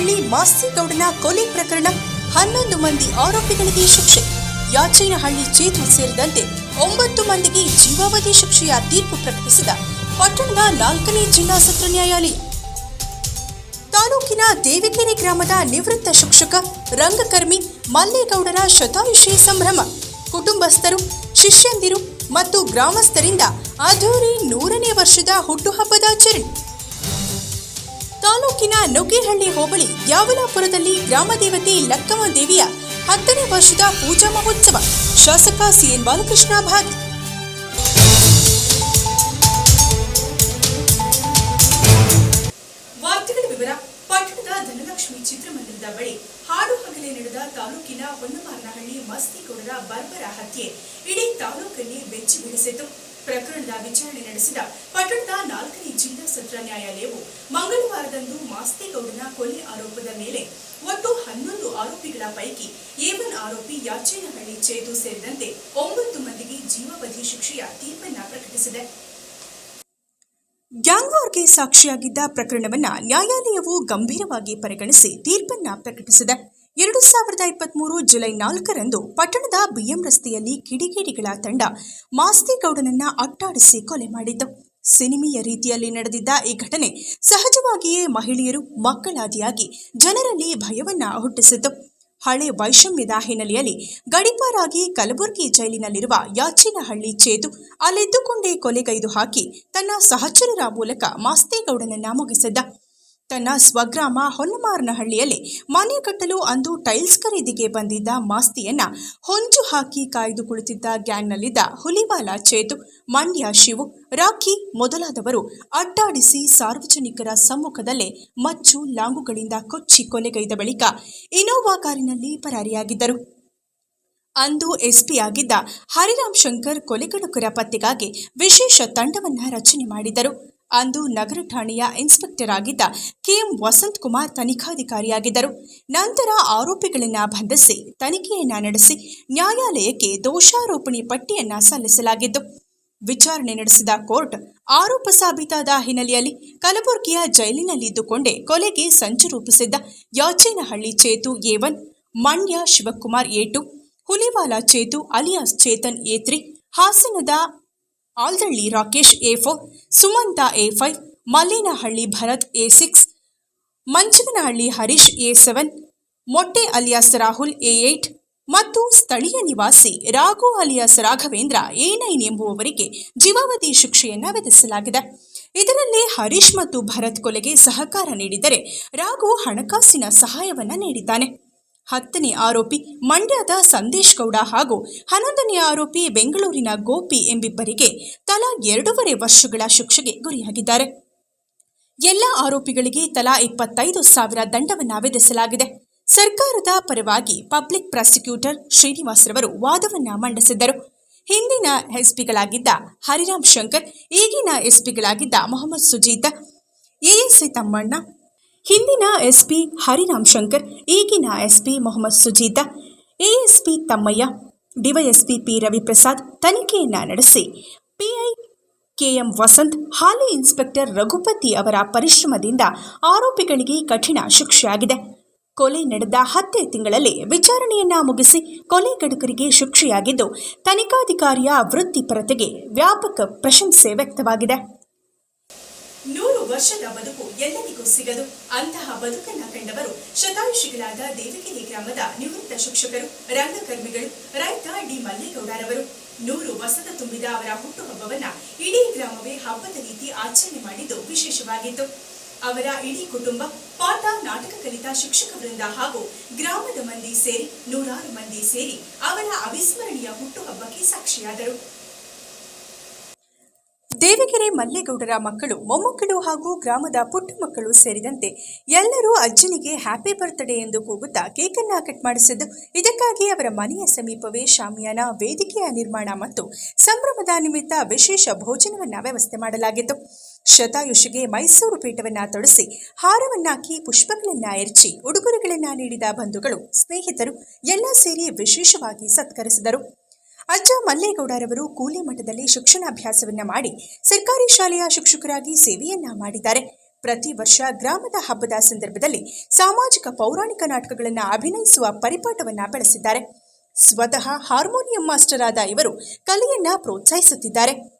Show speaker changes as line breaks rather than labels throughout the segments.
ಹೊನ್ನಮಾರನಹಳ್ಳಿ ಮಾಸ್ತಿಗೌಡನ ಕೊಲೆ ಪ್ರಕರಣ ಹನ್ನೊಂದು ಮಂದಿ ಆರೋಪಿಗಳಿಗೆ ಶಿಕ್ಷೆ. ಯಾಚೇನಹಳ್ಳಿ ಚೇತು ಸೇರಿದಂತೆ ಒಂಬತ್ತು ಮಂದಿಗೆ ಜೀವಾವಧಿ ಶಿಕ್ಷೆಯ ತೀರ್ಪು ಪ್ರಕಟಿಸಿದ ಪಟ್ಟಣದ ನಾಲ್ಕನೇ ಜಿಲ್ಲಾ ಸತ್ರ ನ್ಯಾಯಾಲಯ. ತಾಲೂಕಿನ ದೇವಿಕೆರೆ ಗ್ರಾಮದ ನಿವೃತ್ತ ಶಿಕ್ಷಕ ರಂಗಕರ್ಮಿ ಮಲ್ಲೇಗೌಡರ ಶತಾಯುಷಿ ಸಂಭ್ರಮ. ಕುಟುಂಬಸ್ಥರು, ಶಿಷ್ಯಂದಿರು ಮತ್ತು ಗ್ರಾಮಸ್ಥರಿಂದ ಅಧೂರಿ ನೂರನೇ ವರ್ಷದ ಹುಟ್ಟುಹಬ್ಬದ ಆಚರಣೆ ತಾಲೂಕಿನ ನುಗ್ಗೇಹಳ್ಳಿ ಹೋಬಳಿ ಯಾವಲಾಪುರದಲ್ಲಿ ಗ್ರಾಮದೇವತೆ ಲಕ್ಕಮ್ಮ ದೇವಿಯ ಹತ್ತನೇ ವರ್ಷದ ಪೂಜಾ ಮಹೋತ್ಸವ. ಶಾಸಕ ಸಿಎನ್ ಬಾಲಕೃಷ್ಣ ಭಾಗಿ.
ವಾರ್ತೆಗಳ ವಿವರ, ಪಟ್ಟಣದ ಧನಲಕ್ಷ್ಮಿ ಚಿತ್ರಮಂದಿರದ ಬಳಿ ಹಾಡು ಹಗಲೇ ನಡೆದ ತಾಲೂಕಿನ ಹೊನ್ನಮಾರನಹಳ್ಳಿ ಮಸ್ತಿಗೌಡರ ಬರ್ಬರ ಹತ್ಯೆ. ಇಡೀ ತಾಲೂಕಲ್ಲಿ ಬೆಚ್ಚಿ ಬೀಳಿಸಿತು ಪ್ರಕರಣದ ವಿಚಾರಣೆ ನಡೆಸಿದ ಪಟ್ಟಣದ ನಾಲ್ಕನೇ ಜಿಲ್ಲಾ ಸತ್ರ ನ್ಯಾಯಾಲಯವು ಮಂಗಳವಾರದಂದು ಮಾಸ್ತಿಗೌಡನ ಕೊಲೆ ಆರೋಪದ ಮೇಲೆ ಒಟ್ಟು ಹನ್ನೊಂದು ಆರೋಪಿಗಳ ಪೈಕಿ ಏವನ್ ಆರೋಪಿ ಯಾಚೇನಹಳ್ಳಿ ಚೇತು ಸೇರಿದಂತೆ ಒಂಬತ್ತು ಮಂದಿಗೆ ಜೀವಾವಧಿ ಶಿಕ್ಷೆಯ ತೀರ್ಪನ್ನ ಪ್ರಕಟಿಸಿದೆ.
ಗ್ಯಾಂಗ್ವಾರ್ಗೆ ಸಾಕ್ಷಿಯಾಗಿದ್ದ ಪ್ರಕರಣವನ್ನ ನ್ಯಾಯಾಲಯವು ಗಂಭೀರವಾಗಿ ಪರಿಗಣಿಸಿ ತೀರ್ಪನ್ನ ಪ್ರಕಟಿಸಿದೆ. ಎರಡು ಸಾವಿರದ ಇಪ್ಪತ್ಮೂರು ಜುಲೈ ನಾಲ್ಕರಂದು ಪಟ್ಟಣದ ಬಿಎಂ ರಸ್ತೆಯಲ್ಲಿ ಕಿಡಿಗೇಡಿಗಳ ತಂಡ ಮಾಸ್ತಿಗೌಡನನ್ನ ಅಟ್ಟಾಡಿಸಿ ಕೊಲೆ ಮಾಡಿದ್ದು ಸಿನಿಮೀಯ ರೀತಿಯಲ್ಲಿ ನಡೆದಿದ್ದ ಈ ಘಟನೆ ಸಹಜವಾಗಿಯೇ ಮಹಿಳೆಯರು ಮಕ್ಕಳಾದಿಯಾಗಿ ಜನರಲ್ಲಿ ಭಯವನ್ನ ಹುಟ್ಟಿಸಿತು ಹಳೆ ವೈಷಮ್ಯದ ಹಿನ್ನೆಲೆಯಲ್ಲಿ ಗಡಿಪಾರಾಗಿ ಕಲಬುರಗಿ ಜೈಲಿನಲ್ಲಿರುವ ಯಾಚಿನಹಳ್ಳಿ ಚೇತು ಅಲ್ಲಿದ್ದುಕೊಂಡೇ ಕೊಲೆಗೈದು ಹಾಕಿ ತನ್ನ ಸಹಚರರ ಮೂಲಕ ಮಾಸ್ತೇಗೌಡನನ್ನ ಮುಗಿಸಿದ್ದ. ತನ್ನ ಸ್ವಗ್ರಾಮ ಹೊನ್ನಮಾರನಹಳ್ಳಿಯಲ್ಲಿ ಮನೆ ಕಟ್ಟಲು ಅಂದು ಟೈಲ್ಸ್ ಖರೀದಿಗೆ ಬಂದಿದ್ದ ಮಾಸ್ತಿಯನ್ನ ಹೊಂಚು ಹಾಕಿ ಕಾಯ್ದು ಕುಳಿತಿದ್ದ ಗ್ಯಾಂಗ್ನಲ್ಲಿದ್ದ ಹುಲಿವಾಲ ಚೇತು, ಮಂಡ್ಯ ಶಿವು, ರಾಖಿ ಮೊದಲಾದವರು ಅಡ್ಡಾಡಿಸಿ ಸಾರ್ವಜನಿಕರ ಸಮ್ಮುಖದಲ್ಲೇ ಮಚ್ಚು ಲಾಂಗುಗಳಿಂದ ಕೊಚ್ಚಿ ಕೊಲೆಗೈದ ಬಳಿಕ ಇನೋವಾ ಕಾರಿನಲ್ಲಿ ಪರಾರಿಯಾಗಿದ್ದರು. ಅಂದು ಎಸ್ಪಿ ಆಗಿದ್ದ ಹರಿರಾಮ್ ಶಂಕರ್ ಕೊಲೆಗಡುಕರ ಪತ್ತೆಗಾಗಿ ವಿಶೇಷ ತಂಡವನ್ನು ರಚನೆ ಮಾಡಿದರು. ಅಂದು ನಗರ ಠಾಣೆಯ ಇನ್ಸ್ಪೆಕ್ಟರ್ ಆಗಿದ್ದ ಕೆಎಂ ವಸಂತ್ ಕುಮಾರ್ ತನಿಖಾಧಿಕಾರಿಯಾಗಿದ್ದರು. ನಂತರ ಆರೋಪಿಗಳನ್ನ ಬಂಧಿಸಿ, ತನಿಖೆಯನ್ನ ನಡೆಸಿ ನ್ಯಾಯಾಲಯಕ್ಕೆ ದೋಷಾರೋಪಣೆ ಪಟ್ಟಿಯನ್ನ ಸಲ್ಲಿಸಲಾಗಿದ್ದು ವಿಚಾರಣೆ ನಡೆಸಿದ ಕೋರ್ಟ್ ಆರೋಪ ಸಾಬೀತಾದ ಹಿನ್ನೆಲೆಯಲ್ಲಿ ಕಲಬುರಗಿಯ ಜೈಲಿನಲ್ಲಿದ್ದುಕೊಂಡೇ ಕೊಲೆಗೆ ಸಂಚು ರೂಪಿಸಿದ್ದ Yachenahalli Chetu one Mandya Shivakumar A two, Hulivala Chetu alias Chethan A three, ಹಾಸನದ Aldalli Rakesh A four, Sumantha A five, Mallenahalli Bharath A six Manchanahalli Harish A seven, Motte alias Rahul A eight ಮತ್ತು ಸ್ಥಳೀಯ ನಿವಾಸಿ Raghu alias Raghavendra A nine ಎಂಬುವವರಿಗೆ ಜೀವಾವಧಿ ಶಿಕ್ಷೆಯನ್ನು ವಿಧಿಸಲಾಗಿದೆ. ಇದರಲ್ಲಿ ಹರೀಶ್ ಮತ್ತು ಭರತ್ ಕೊಲೆಗೆ ಸಹಕಾರ ನೀಡಿದರೆ ರಾಘು ಹಣಕಾಸಿನ ಸಹಾಯವನ್ನು ನೀಡಿದ್ದಾನೆ. ಹತ್ತನೇ ಆರೋಪಿ ಮಂಡ್ಯದ ಸಂದೇಶ್ ಗೌಡ ಹಾಗೂ ಹನ್ನೊಂದನೇ ಆರೋಪಿ ಬೆಂಗಳೂರಿನ ಗೋಪಿ ಎಂಬಿಬ್ಬರಿಗೆ ತಲಾ ಎರಡೂವರೆ ವರ್ಷಗಳ ಶಿಕ್ಷೆಗೆ ಗುರಿಯಾಗಿದ್ದಾರೆ. ಎಲ್ಲ ಆರೋಪಿಗಳಿಗೆ ತಲಾ ಇಪ್ಪತ್ತೈದು ಸಾವಿರ ದಂಡವನ್ನು ವಿಧಿಸಲಾಗಿದೆ. ಸರ್ಕಾರದ ಪರವಾಗಿ ಪಬ್ಲಿಕ್ ಪ್ರಾಸಿಕ್ಯೂಟರ್ ಶ್ರೀನಿವಾಸ್ರವರು ವಾದವನ್ನ ಮಂಡಿಸಿದ್ದರು. ಹಿಂದಿನ ಎಸ್ಪಿಗಳಾಗಿದ್ದ ಹರಿರಾಮ್ ಶಂಕರ್, ಈಗಿನ ಎಸ್ಪಿಗಳಾಗಿದ್ದ ಮೊಹಮ್ಮದ್ ಸುಜೀತ ಎಎಸ್ಐ ತಮ್ಮಣ್ಣ ಹಿಂದಿನ ಎಸ್ಪಿ ಹರಿರಾಮ್ ಶಂಕರ್, ಈಗಿನ SP Mohammed Sujeeth ASP Thammaiah DYSP P Raviprasad ತನಿಖೆಯನ್ನ ನಡೆಸಿ. ಪಿಐ ಕೆಎಂ ವಸಂತ್, ಹಾಲಿ ಇನ್ಸ್ಪೆಕ್ಟರ್ ರಘುಪತಿ ಅವರ ಪರಿಶ್ರಮದಿಂದ ಆರೋಪಿಗಳಿಗೆ ಕಠಿಣ ಶಿಕ್ಷೆಯಾಗಿದೆ. ಕೊಲೆ ನಡೆದ ಹತ್ತೇ ತಿಂಗಳಲ್ಲಿ ವಿಚಾರಣೆಯನ್ನ ಮುಗಿಸಿ ಕೊಲೆ ಗಡುಕರಿಗೆ ಶಿಕ್ಷೆಯಾಗಿದ್ದು, ತನಿಖಾಧಿಕಾರಿಯ ವೃತ್ತಿಪರತೆಗೆ ವ್ಯಾಪಕ ಪ್ರಶಂಸೆ ವ್ಯಕ್ತವಾಗಿದೆ.
ನೂರು ವರ್ಷದ ಬದುಕು ಎಲ್ಲರಿಗೂ ಸಿಗದು. ಅಂತಹ ಬದುಕನ್ನ ಕಂಡವರು ಶತಾಯುಷಿಗಳಾದ ದೇವಗಿರಿ ಗ್ರಾಮದ ನಿವೃತ್ತ ಶಿಕ್ಷಕರು, ರಂಗಕರ್ಮಿಗಳು, ರೈತ ಡಿ. ಮಲ್ಲೇಗೌಡರವರು. ನೂರು ವಸದ ತುಂಬಿದ ಅವರ ಹುಟ್ಟುಹಬ್ಬವನ್ನ ಇಡೀ ಗ್ರಾಮವೇ ಹಬ್ಬದ ರೀತಿ ಆಚರಣೆ ಮಾಡಿದ್ದು ವಿಶೇಷವಾಗಿತ್ತು. ಅವರ ಇಡೀ ಕುಟುಂಬ ಪಾಠ ನಾಟಕ ಕಲಿತ ಶಿಕ್ಷಕ ವೃಂದ ಹಾಗೂ ಗ್ರಾಮದ ಮಂದಿ ಸೇರಿ ನೂರಾರು ಮಂದಿ ಸೇರಿ ಅವರ ಅವಿಸ್ಮರಣೀಯ ಹುಟ್ಟುಹಬ್ಬಕ್ಕೆ ಸಾಕ್ಷಿಯಾದರು.
ದೇವಗೆರೆ ಮಲ್ಲೇಗೌಡರ ಮಕ್ಕಳು, ಮೊಮ್ಮಕ್ಕಳು ಹಾಗೂ ಗ್ರಾಮದ ಪುಟ್ಟ ಮಕ್ಕಳು ಸೇರಿದಂತೆ ಎಲ್ಲರೂ ಅಜ್ಜನಿಗೆ ಹ್ಯಾಪಿ ಬರ್ತ್ಡೇ ಎಂದು ಕೂಗುತ್ತಾ ಕೇಕನ್ನ ಕಟ್ ಮಾಡಿಸಿದ್ದು, ಇದಕ್ಕಾಗಿ ಅವರ ಮನೆಯ ಸಮೀಪವೇ ಶಾಮಿಯಾನ ವೇದಿಕೆಯ ನಿರ್ಮಾಣ ಮತ್ತು ಸಂಭ್ರಮದ ನಿಮಿತ್ತ ವಿಶೇಷ ಭೋಜನವನ್ನ ವ್ಯವಸ್ಥೆ ಮಾಡಲಾಗಿತ್ತು. ಶತಾಯುಷಿಗೆ ಮೈಸೂರು ಪೀಠವನ್ನ ತೊಡಿಸಿ, ಹಾರವನ್ನಾಕಿ ಪುಷ್ಪಗಳನ್ನ ಎರಚಿ, ಉಡುಗೊರೆಗಳನ್ನ ನೀಡಿದ ಬಂಧುಗಳು, ಸ್ನೇಹಿತರು, ಎಲ್ಲ ಸೇರಿ ವಿಶೇಷವಾಗಿ ಸತ್ಕರಿಸಿದರು. ಅಜ್ಜ ಮಲ್ಲೇಗೌಡರವರು ಕೂಲಿ ಮಠದಲ್ಲಿ ಶಿಕ್ಷಣಾಭ್ಯಾಸವನ್ನ ಮಾಡಿ ಸರ್ಕಾರಿ ಶಾಲೆಯ ಶಿಕ್ಷಕರಾಗಿ ಸೇವೆಯನ್ನ ಮಾಡಿದ್ದಾರೆ. ಪ್ರತಿ ವರ್ಷ ಗ್ರಾಮದ ಹಬ್ಬದ ಸಂದರ್ಭದಲ್ಲಿ ಸಾಮಾಜಿಕ ಪೌರಾಣಿಕ ನಾಟಕಗಳನ್ನು ಅಭಿನಯಿಸುವ ಪರಿಪಾಠವನ್ನ ಬೆಳೆಸಿದ್ದಾರೆ. ಸ್ವತಃ ಹಾರ್ಮೋನಿಯಂ ಮಾಸ್ಟರ್ ಆದ ಇವರು ಕಲೆಯನ್ನ ಪ್ರೋತ್ಸಾಹಿಸುತ್ತಿದ್ದಾರೆ.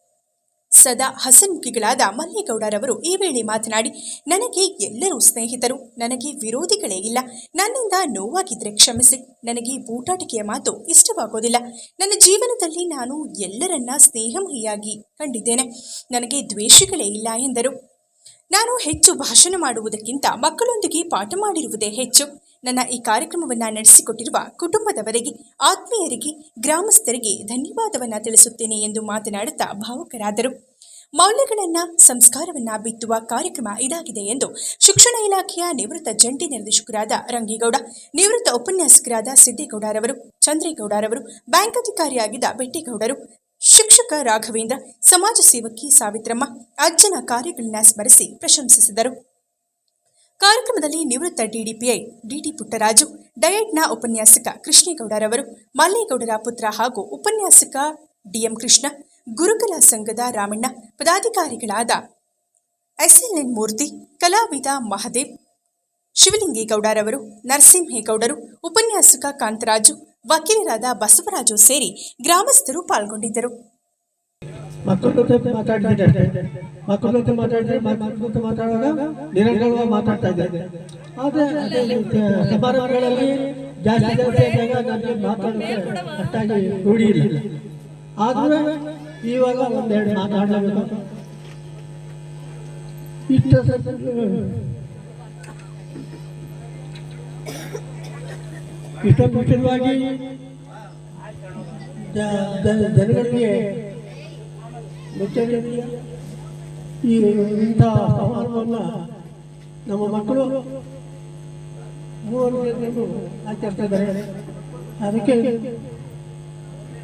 ಸದಾ ಹಸನ್ಮುಖಿಗಳಾದ ಮಲ್ಲೇಗೌಡರವರು ಈ ವೇಳೆ ಮಾತನಾಡಿ, ನನಗೆ ಎಲ್ಲರೂ ಸ್ನೇಹಿತರು, ನನಗೆ ವಿರೋಧಿಗಳೇ ಇಲ್ಲ. ನನ್ನಿಂದ ನೋವಾಗಿದ್ರೆ ಕ್ಷಮಿಸಿ. ನನಗೆ ಬೂಟಾಟಿಕೆಯ ಮಾತು ಇಷ್ಟವಾಗೋದಿಲ್ಲ. ನನ್ನ ಜೀವನದಲ್ಲಿ ನಾನು ಎಲ್ಲರನ್ನ ಸ್ನೇಹಮಯಿಯಾಗಿ ಕಂಡಿದ್ದೇನೆ. ನನಗೆ ದ್ವೇಷಗಳೇ ಇಲ್ಲ ಎಂದರು. ನಾನು ಹೆಚ್ಚು ಭಾಷಣ ಮಾಡುವುದಕ್ಕಿಂತ ಮಕ್ಕಳೊಂದಿಗೆ ಪಾಠ ಮಾಡಿರುವುದೇ ಹೆಚ್ಚು. ನನ್ನ ಈ ಕಾರ್ಯಕ್ರಮವನ್ನು ನಡೆಸಿಕೊಟ್ಟಿರುವ ಕುಟುಂಬದವರಿಗೆ, ಆತ್ಮೀಯರಿಗೆ, ಗ್ರಾಮಸ್ಥರಿಗೆ ಧನ್ಯವಾದವನ್ನು ತಿಳಿಸುತ್ತೇನೆ ಎಂದು ಮಾತನಾಡುತ್ತಾ ಭಾವುಕರಾದರು. ಮೌಲ್ಯಗಳನ್ನ, ಸಂಸ್ಕಾರವನ್ನ ಬಿತ್ತುವ ಕಾರ್ಯಕ್ರಮ ಇದಾಗಿದೆ ಎಂದು ಶಿಕ್ಷಣ ಇಲಾಖೆಯ ನಿವೃತ್ತ ಜಂಟಿ ನಿರ್ದೇಶಕರಾದ ರಂಗೇಗೌಡ, ನಿವೃತ್ತ ಉಪನ್ಯಾಸಕರಾದ ಸಿದ್ದೇಗೌಡರವರು, ಚಂದ್ರೇಗೌಡರವರು, ಬ್ಯಾಂಕ್ ಅಧಿಕಾರಿಯಾಗಿದ್ದ ಬೆಟ್ಟೇಗೌಡರು, ಶಿಕ್ಷಕ ರಾಘವೇಂದ್ರ, ಸಮಾಜ ಸೇವಕಿ ಸಾವಿತ್ರಮ್ಮ ಅಜ್ಜನ ಕಾರ್ಯಗಳನ್ನ ಸ್ಮರಿಸಿ ಪ್ರಶಂಸಿಸಿದರು. ಕಾರ್ಯಕ್ರಮದಲ್ಲಿ ನಿವೃತ್ತ ಡಿಡಿಪಿಐ ಡಿಟಿ ಪುಟ್ಟರಾಜು, ಡಯಟ್ನ ಉಪನ್ಯಾಸಕ ಕೃಷ್ಣೇಗೌಡರವರು, ಮಲ್ಲೇಗೌಡರ ಪುತ್ರ ಹಾಗೂ ಉಪನ್ಯಾಸಕ ಡಿಎಂ ಕೃಷ್ಣ, ಗುರುಕುಲ ಸಂಘದ ರಾಮಣ್ಣ, ಪದಾಧಿಕಾರಿಗಳಾದ ಎಸ್ಎಲ್ಎನ್ ಮೂರ್ತಿ, ಕಲಾವಿದ ಮಹದೇವ್, ಶಿವಲಿಂಗೇಗೌಡರವರು, ನರಸಿಂಹೇಗೌಡರು, ಉಪನ್ಯಾಸಕ ಕಾಂತರಾಜು, ವಕೀಲರಾದ ಬಸವರಾಜು ಸೇರಿ ಗ್ರಾಮಸ್ಥರು ಪಾಲ್ಗೊಂಡಿದ್ದರು.
ಮಕ್ಕಳ ಜೊತೆ ಮಾತಾಡ್ತಿದ್ದೆ ಮಕ್ಕಳ ಜೊತೆ ಮಾತಾಡಿದ್ರೆ ಮಕ್ಕಳ ಜೊತೆ ಮಾತಾಡುವಾಗ ನಿರಂತರವಾಗಿ ಮಾತಾಡ್ತಾ ಇದ್ದೆ. ಆದರೆ ಸಮಾರಂಭಗಳಲ್ಲಿ ಜಾಸ್ತಿ ಜಾಸ್ತಿ ಆದಾಗ ನನಗೆ ಮಾತಾಡೋಕ್ಕೆ ಅಷ್ಟಾಗಿ ರೂಢಿ ಇಲ್ಲ ಆದರೂ ಇವಾಗ ಒಂದೆರಡು ಮಾತಾಡಲೇಬೇಕು. ಇಷ್ಟ ಇಷ್ಟ ಮುಖ್ಯವಾಗಿ ಜ- ಜ- ಜನಗಳಿಗೆ ಮುಖ್ಯವಾಗಿ ಈ ಇಂಥ ಸಮಾರಂಭವನ್ನು ನಮ್ಮ ಮಕ್ಕಳು ಮೂವರು ಜನರು ಆಚರಿಸ್ತಾ ಇದ್ದಾರೆ. ಅದಕ್ಕೆ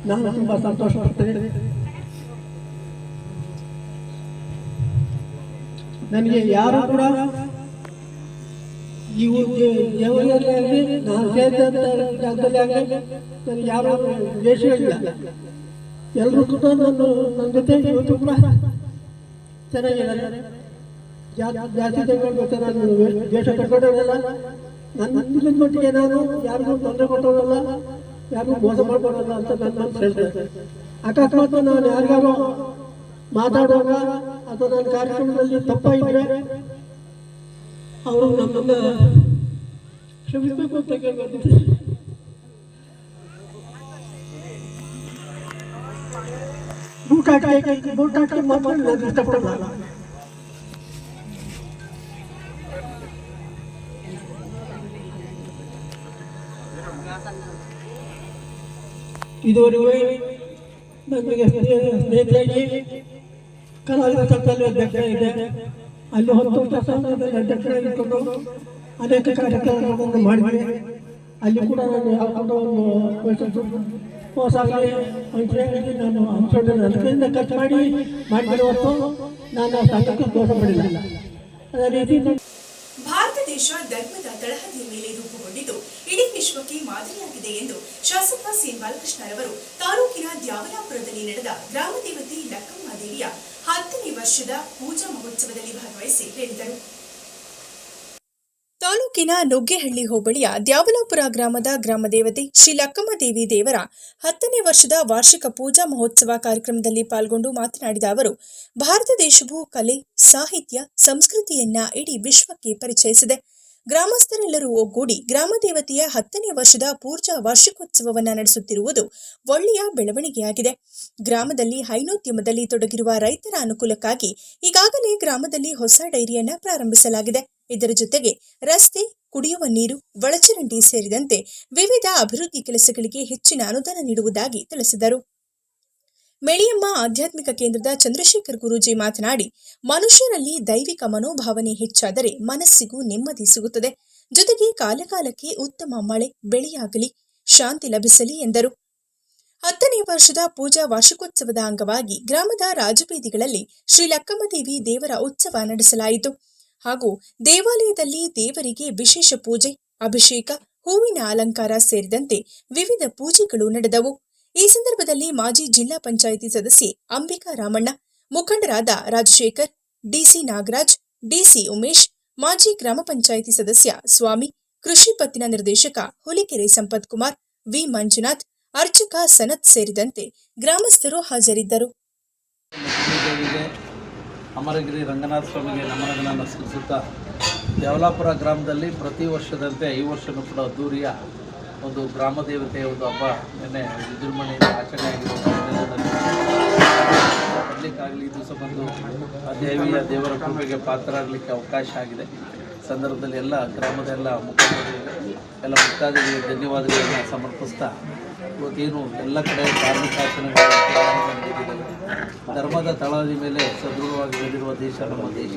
ನಾನು ತುಂಬ ಸಂತೋಷ ಪಡ್ತೇನೆ ನನಗೆ ಯಾರು ಕೂಡ ಈ ಆಗಲಿ, ನಾನು ಸೇರಿದಂಥ ಆಗಲಿ, ನನಗೆ ಯಾರು ದ್ವೇಷಗಳಿಲ್ಲ ಎಲ್ಲರೂ ಕೂಡ ನಾನು ನನ್ನ ಜೊತೆ ಇವತ್ತು ಕೂಡ ಚೆನ್ನಾಗಿದ್ದಾರೆ. ಜಾತಿ ಜೊತೆ ನಾನು ದೇಶ ಕಟ್ಕೊಂಡವರಲ್ಲ ನನ್ನ ಅಂದಿನ ಮಟ್ಟಿಗೆ ನಾನು ಯಾರಿಗೂ ತೊಂದರೆ ಕೊಟ್ಟವರಲ್ಲ, ಯಾರಿಗೂ ಮೋಸ ಮಾಡ್ಕೊಡೋಲ್ಲ ಅಂತ ನನ್ನ ಹೇಳ್ತಾ ಹೇಳ್ತೇನೆ ಅಕಸ್ಮಾತ್ ನಾನು ಯಾರಿಗಾರು ಮಾತಾಡುವಾಗ ಅಥವಾ ನನ್ನ ಕಾರ್ಯಕ್ರಮದಲ್ಲಿ ತಪ್ಪಾಗಿದ್ರೆ ಅವರು ನಮ್ಮನ್ನ ಕ್ಷಮಿಸಬೇಕು ಅಂತ ಕೇಳ್ಕೊತೀನಿ ಬೂಟಾಟಿಕೆ ಬೂಟಾಟಿಕೆ ಮಾತ್ರ ನಾನು ಇಷ್ಟಪಡಲ್ಲ ಇದುವರೆಗೂ ನಮಗೆ ಸ್ನೇಹಿತರಾಗಿ ಕಲಾವಿದ ಸಂಘದಲ್ಲಿ ಅಧ್ಯಕ್ಷ ಇದೆ ಅಲ್ಲಿ ಹತ್ತು ವರ್ಷ ಸಂಘದಲ್ಲಿ ಅಧ್ಯಕ್ಷರಾಗಿಕೊಂಡು ಅನೇಕ ಕಾರ್ಯಕ್ರಮಗಳನ್ನು ಮಾಡಿದ್ವಿ ಅಲ್ಲಿ ಕೂಡ ನಾನು ಯಾವ ಕೂಡ ಒಂದು ನಾನು ಮಾಡಿ ಮಾಡಿಬಿಡುವಷ್ಟು ನಾನು ಸಂಘಕ್ಕೆ ದೋಷ
ಭಾರತ ದೇಶ ಧರ್ಮದ ತಳಹದಿಯ ಮೇಲೆ ರೂಪುಗೊಂಡಿದ್ದು, ಇಡೀ ವಿಶ್ವಕ್ಕೆ ಮಾದರಿಯಾಗಿದೆ ಎಂದು ಶಾಸಕ ಸಿ ಬಾಲಕೃಷ್ಣರವರು ತಾಲೂಕಿನ ದ್ಯಾವಲಾಪುರದಲ್ಲಿ ನಡೆದ ಗ್ರಾಮ ದೇವತೆ ಲಕ್ಕಮ್ಮ ದೇವಿಯ ಹತ್ತನೇ ವರ್ಷದ ಪೂಜಾ ಮಹೋತ್ಸವದಲ್ಲಿ ಭಾಗವಹಿಸಿ ಹೇಳಿದರು.
ತಾಲೂಕಿನ ನುಗ್ಗೆಹಳ್ಳಿ ಹೋಬಳಿಯ ದ್ಯಾವಲಾಪುರ ಗ್ರಾಮದ ಗ್ರಾಮದೇವತೆ ಶ್ರೀ ಲಕ್ಕಮ್ಮ ದೇವಿ ದೇವರ ಹತ್ತನೇ ವರ್ಷದ ವಾರ್ಷಿಕ ಪೂಜಾ ಮಹೋತ್ಸವ ಕಾರ್ಯಕ್ರಮದಲ್ಲಿ ಪಾಲ್ಗೊಂಡು ಮಾತನಾಡಿದ ಅವರು, ಭಾರತ ದೇಶವು ಕಲೆ, ಸಾಹಿತ್ಯ, ಸಂಸ್ಕೃತಿಯನ್ನ ಇಡೀ ವಿಶ್ವಕ್ಕೆ ಪರಿಚಯಿಸಿದೆ. ಗ್ರಾಮಸ್ಥರೆಲ್ಲರೂ ಒಗ್ಗೂಡಿ ಗ್ರಾಮದೇವತೆಯ ಹತ್ತನೇ ವರ್ಷದ ಪೂಜಾ ವಾರ್ಷಿಕೋತ್ಸವವನ್ನು ನಡೆಸುತ್ತಿರುವುದು ಒಳ್ಳೆಯ ಬೆಳವಣಿಗೆಯಾಗಿದೆ. ಗ್ರಾಮದಲ್ಲಿ ಹೈನೋದ್ಯಮದಲ್ಲಿ ತೊಡಗಿರುವ ರೈತರ ಅನುಕೂಲಕ್ಕಾಗಿ ಈಗಾಗಲೇ ಗ್ರಾಮದಲ್ಲಿ ಹೊಸ ಡೈರಿಯನ್ನು ಪ್ರಾರಂಭಿಸಲಾಗಿದೆ. ಇದರ ಜೊತೆಗೆ ರಸ್ತೆ, ಕುಡಿಯುವ ನೀರು, ಒಳಚರಂಡಿ ಸೇರಿದಂತೆ ವಿವಿಧ ಅಭಿವೃದ್ಧಿ ಕೆಲಸಗಳಿಗೆ ಹೆಚ್ಚಿನ ಅನುದಾನ ನೀಡುವುದಾಗಿ ತಿಳಿಸಿದರು. ಮೆಳಿಯಮ್ಮ ಆಧ್ಯಾತ್ಮಿಕ ಕೇಂದ್ರದ ಚಂದ್ರಶೇಖರ್ ಗುರೂಜಿ ಮಾತನಾಡಿ, ಮನುಷ್ಯರಲ್ಲಿ ದೈವಿಕ ಮನೋಭಾವನೆ ಹೆಚ್ಚಾದರೆ ಮನಸ್ಸಿಗೂ ನೆಮ್ಮದಿ ಸಿಗುತ್ತದೆ. ಜೊತೆಗೆ ಕಾಲಕಾಲಕ್ಕೆ ಉತ್ತಮ ಮಳೆ, ಬೆಳೆಯಾಗಲಿ, ಶಾಂತಿ ಲಭಿಸಲಿ ಎಂದರು. ಹತ್ತನೇ ವರ್ಷದ ಪೂಜಾ ವಾರ್ಷಿಕೋತ್ಸವದ ಅಂಗವಾಗಿ ಗ್ರಾಮದ ರಾಜಬೀದಿಗಳಲ್ಲಿ ಶ್ರೀ ಲಕ್ಕಮ್ಮದೇವಿ ದೇವರ ಉತ್ಸವ ನಡೆಸಲಾಯಿತು. ಹಾಗೂ ದೇವಾಲಯದಲ್ಲಿ ದೇವರಿಗೆ ವಿಶೇಷ ಪೂಜೆ, ಅಭಿಷೇಕ, ಹೂವಿನ ಅಲಂಕಾರ ಸೇರಿದಂತೆ ವಿವಿಧ ಪೂಜೆಗಳು ನಡೆದವು. ಈ ಸಂದರ್ಭದಲ್ಲಿ ಮಾಜಿ ಜಿಲ್ಲಾ ಪಂಚಾಯಿತಿ ಸದಸ್ಯೆ ಅಂಬಿಕಾ ರಾಮಣ್ಣ, ಮುಖಂಡರಾದ ರಾಜಶೇಖರ್, ಡಿಸಿ ನಾಗರಾಜ್, ಡಿಸಿ ಉಮೇಶ್, ಮಾಜಿ ಗ್ರಾಮ ಪಂಚಾಯಿತಿ ಸದಸ್ಯ ಸ್ವಾಮಿ, ಕೃಷಿ ಪತ್ತಿನ ನಿರ್ದೇಶಕ ಹುಲಿಕೆರೆ ಸಂಪತ್ ಕುಮಾರ್, ವಿ ಮಂಜುನಾಥ್, ಅರ್ಚಕ ಸನತ್ ಸೇರಿದಂತೆ ಗ್ರಾಮಸ್ಥರು ಹಾಜರಿದ್ದರು.
ಅಮರಗಿರಿ ರಂಗನಾಥ ಸ್ವಾಮಿಗೆ ನಮನಗಳನ್ನು ಸಲ್ಲಿಸುತ್ತಾ ದೇವಲಾಪುರ ಗ್ರಾಮದಲ್ಲಿ ಪ್ರತಿ ವರ್ಷದಂತೆ ಈ ವರ್ಷವೂ ಕೂಡ ಅದ್ದೂರಿಯ ಒಂದು ಗ್ರಾಮ ದೇವತೆಯ ಒಂದು ಹಬ್ಬ ನಿನ್ನೆ ವಿಜೃಂಭಣೆಯಿಂದ ಆಚರಣೆ ಈ ದಿವಸ ಬಂದು ಆ ದೇವಿಯ ದೇವರ ಕೃಪೆಗೆ ಪಾತ್ರರಾಗಲಿಕ್ಕೆ ಅವಕಾಶ ಆಗಿದೆ ಸಂದರ್ಭದಲ್ಲಿ ಎಲ್ಲ ಗ್ರಾಮದ ಎಲ್ಲ ಮುಖಂಡರಿಗೆ, ಎಲ್ಲ ಮುಕ್ತಾದಿಗಳಿಗೆ ಧನ್ಯವಾದಗಳನ್ನು ಸಮರ್ಪಿಸ್ತಾ ಇವತ್ತೇನು ಎಲ್ಲ ಕಡೆ ಧಾರ್ಮಿಕ ಆಚರಣೆಗಳು. ಧರ್ಮದ ತಳಹದಿ ಮೇಲೆ ಸದೃಢವಾಗಿ ಬೆಳೆದಿರುವ ದೇಶ ನಮ್ಮ ದೇಶ.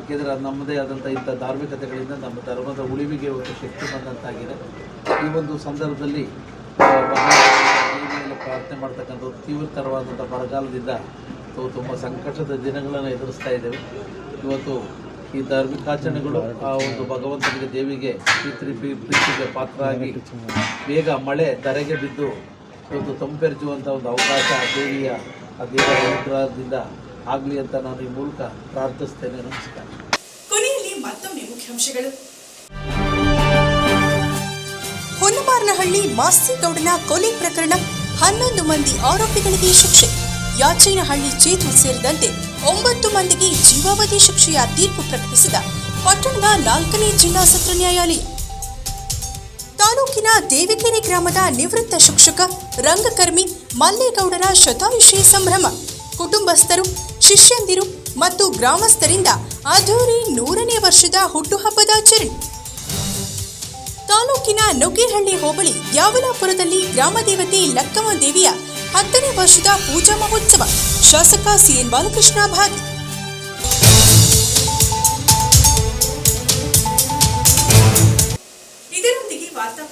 ಏಕೆಂದರೆ ನಮ್ಮದೇ ಆದಂಥ ಇಂಥ ಧಾರ್ಮಿಕತೆಗಳಿಂದ ನಮ್ಮ ಧರ್ಮದ ಉಳಿವಿಗೆ ಒಂದು ಶಕ್ತಿ ಬಂದಂತಾಗಿದೆ ಈ ಒಂದು ಸಂದರ್ಭದಲ್ಲಿ ಪ್ರಾರ್ಥನೆ ಮಾಡ್ತಕ್ಕಂಥ ತೀವ್ರತರವಾದಂಥ ಬರಗಾಲದಿಂದ ತುಂಬ ಸಂಕಟದ ದಿನಗಳನ್ನು ಎದುರಿಸ್ತಾ ಇದ್ದೇವೆ. ಇವತ್ತು ಈ ಧಾರ್ಮಿಕ ಆಚರಣೆಗಳು ಆ ಒಂದು ಭಗವಂತನಿಗೆ ದೇವಿಗೆ ಪ್ರೀತಿ ಪ್ರೀತಿಗೆ ಆಗಿ ಬೇಗ ಮಳೆ, ಧರೆಗೆ ಬಿದ್ದು ಇವತ್ತು ತಂಪೆರ್ಜುವಂಥ ಒಂದು ಅವಕಾಶ ದೇವಿಯ ಆಗಲಿ ಅಂತ ನಾನು ಈ ಮೂಲಕ ಪ್ರಾರ್ಥಿಸ್ತೇನೆ. ನಮಸ್ಕಾರ.
ಕೊನೆಯಲ್ಲಿ ಮತ್ತೊಮ್ಮೆ ಮುಖ್ಯಾಂಶಗಳು.
ಹೊನ್ನಮಾರನಹಳ್ಳಿ ಮಾಸ್ತಿಗೌಡನ ಕೊಲೆ ಪ್ರಕರಣ ಹನ್ನೊಂದು ಮಂದಿ ಆರೋಪಿಗಳಿಗೆ ಶಿಕ್ಷೆ. ಯಾಚೇನಹಳ್ಳಿ ಚೇತು ಸೇರಿದಂತೆ ಒಂಬತ್ತು ಮಂದಿಗೆ ಜೀವಾವಧಿ ಶಿಕ್ಷೆಯ ತೀರ್ಪು ಪ್ರಕಟಿಸಿದ ಪಟ್ಟಣದ ನಾಲ್ಕನೇ ಜಿಲ್ಲಾ ಸತ್ರ ನ್ಯಾಯಾಲಯ. ತಾಲೂಕಿನ ದೇವಿಕೆರೆ ಗ್ರಾಮದ ನಿವೃತ್ತ ಶಿಕ್ಷಕ ರಂಗಕರ್ಮಿ ಮಲ್ಲೇಗೌಡರ ಶತಾಯುಷಿ ಸಂಭ್ರಮ. ಕುಟುಂಬಸ್ಥರು, ಶಿಷ್ಯಂದಿರು ಮತ್ತು ಗ್ರಾಮಸ್ಥರಿಂದ ಅದ್ದೂರಿ ನೂರನೇ ವರ್ಷದ ಹುಟ್ಟುಹಬ್ಬದಾಚರಣೆ ತಾಲೂಕಿನ ನುಗ್ಗೇಹಳ್ಳಿ ಹೋಬಳಿ ಯಾವಲಾಪುರದಲ್ಲಿ ಗ್ರಾಮದೇವತೆ ಲಕ್ಕಮ್ಮ ದೇವಿಯ ಹತ್ತನೇ ವರ್ಷದ ಪೂಜಾ ಮಹೋತ್ಸವ. ಶಾಸಕ ಸಿಎನ್ ಬಾಲಕೃಷ್ಣ ಭಾಗಿ